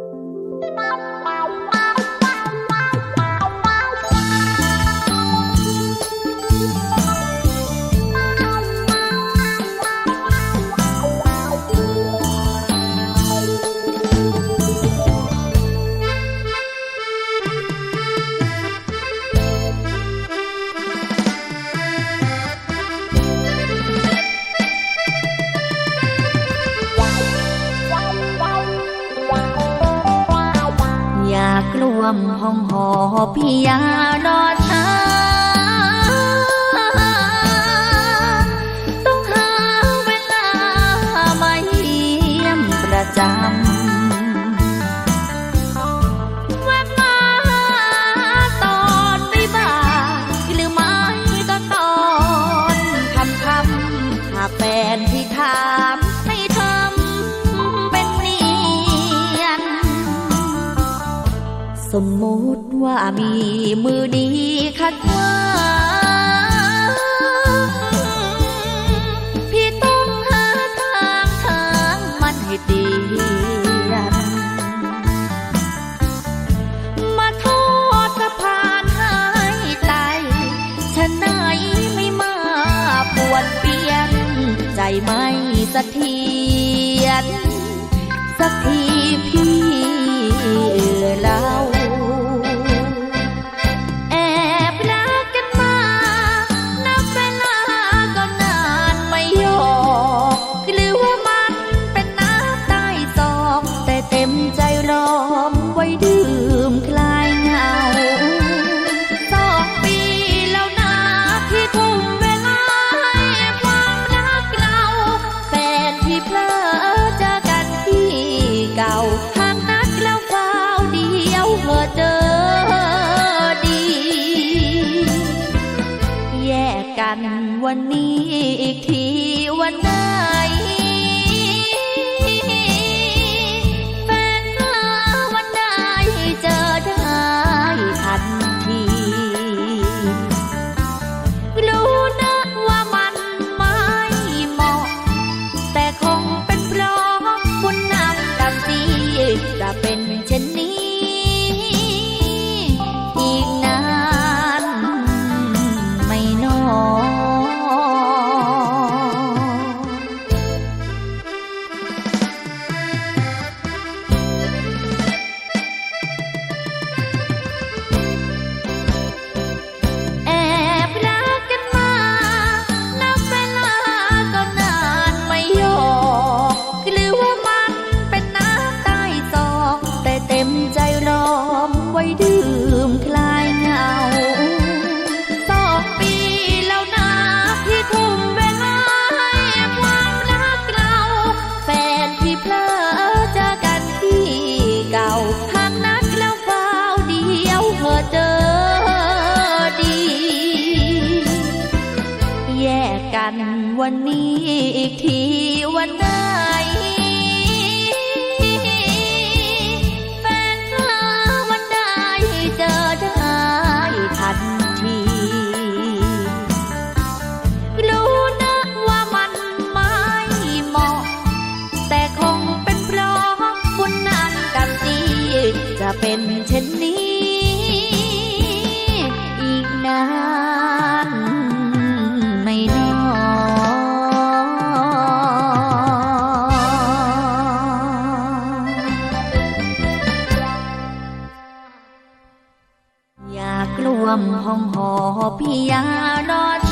อากรวมห้องหอพี่ยารอช้าต้องหาเวลามาเยี่ยมประจา สมมติว่ามีมือดีคัดว่าพี่ต้องหาทางทางมันให้เดียนมาทอดสะพานให้ไตฉันไหนไม่มาปวดเปลี่ยน ใจไม่สะเทียน สักทีพี่เล่า กกันวันนี้อีกทีวันไหน มคลายเหงาสองปีแล้วนะที่ทุ่มเวลาให้ความรักเราแฟนที่เพลอเจอกันที่เก่าทางนัดแล้วคราเดียวเธอเจอดี แยกกันวันนี้อีกที เป็นเช่นนี้ อีกนานไม่นอนอยากรวมห้องหอพี่ยารอ